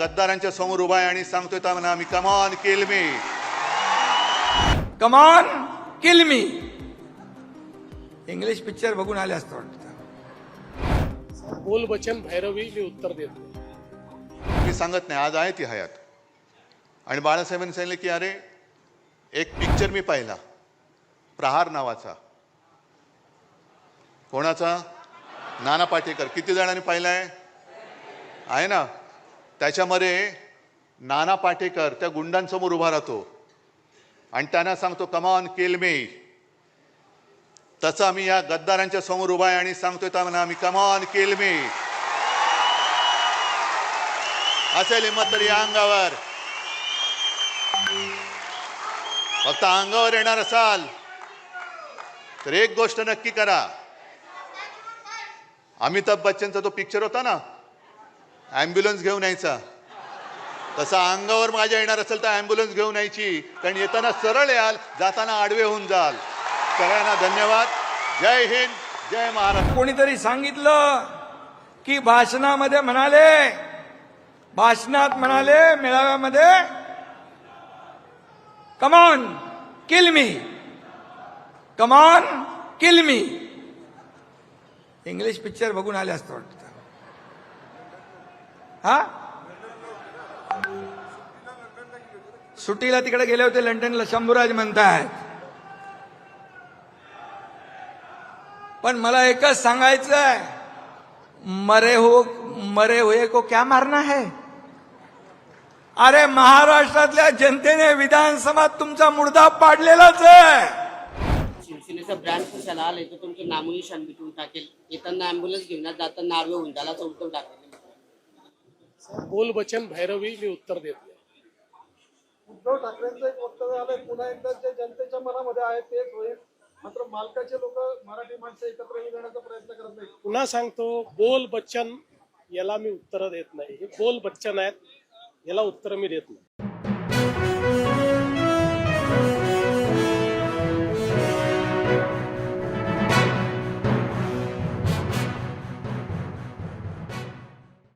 गद्दारांच्या समोर उभा आहे आणि सांगतोय त्यांना आम्ही come on kill me come on kill me English picture बघून आले असतं वाटतं. बोल बचन भैरवी मी उत्तर देत. मी सांगत नाही आज आहे ती हयात. आणि बाळासाहेबांनी सांगितलं की अरे एक पिक्चर मी पाहिला. प्रहार नावाचा. कोणाचा? नाना पाटेकर. किती जणांनी पाहिलाय? आहे ना? त्याच्यामध्ये नाना पाटेकर त्या गुंडांसमोर उभा राहतो. आणि त्यांना सांगतो कमान केल मे तसं आम्ही या गद्दारांच्या समोर उभा आहे आणि सांगतोय त्यांना आम्ही कमान केल मे असेल हिंमत तर या अंगावर. फक्त अंगावर येणार असाल तर एक गोष्ट नक्की करा. अमिताभ बच्चनचा तो पिक्चर होता ना ॲम्ब्युलन्स घेऊन यायचा. तसा अंगावर माझ्या येणार असेल तर ॲम्ब्युलन्स घेऊन यायची. कारण येताना सरळ याल जाताना आडवे होऊन जाल. सगळ्यांना धन्यवाद. जय हिंद जय महाराष्ट्र. कोणीतरी सांगितलं की भाषणामध्ये म्हणाले भाषणात म्हणाले मेळाव्यामध्ये come on kill me come on kill me English picture बघून आले असतं वाटतं. हा? सुट्टीला तिकडे गेले होते लंडनला शंभूराज म्हणतायत. पण मला एकच सांगायचं आहे मरे हो मरे हुए को क्या मारना है? अरे महाराष्ट्रातल्या जनतेने विधानसभात तुमचा मुर्दा पाडलेलाच आहे. शिवसेनेचा ब्रँड कशाला आलाय? तर तुमचं नामोनिशान मिटून टाकेल. येताना अँब्युलन्स घेऊन जाताना नार्वे होऊन त्याला उद्धव बोल बचन भैरवी मी उत्तर देत. नाही उद्धव ठाकरेंचं एक वक्तव्य आलंय पुन्हा एकदा जे जनतेच्या मनामध्ये आहे तेच होईल. मात्र मालकाचे लोक मराठी माणसं एकत्र येण्याचा प्रयत्न करत नाही पुन्हा सांगतो बोल बच्चन याला मी उत्तर देत नाही. हे बोल बच्चन आहेत याला उत्तर मी देत नाही.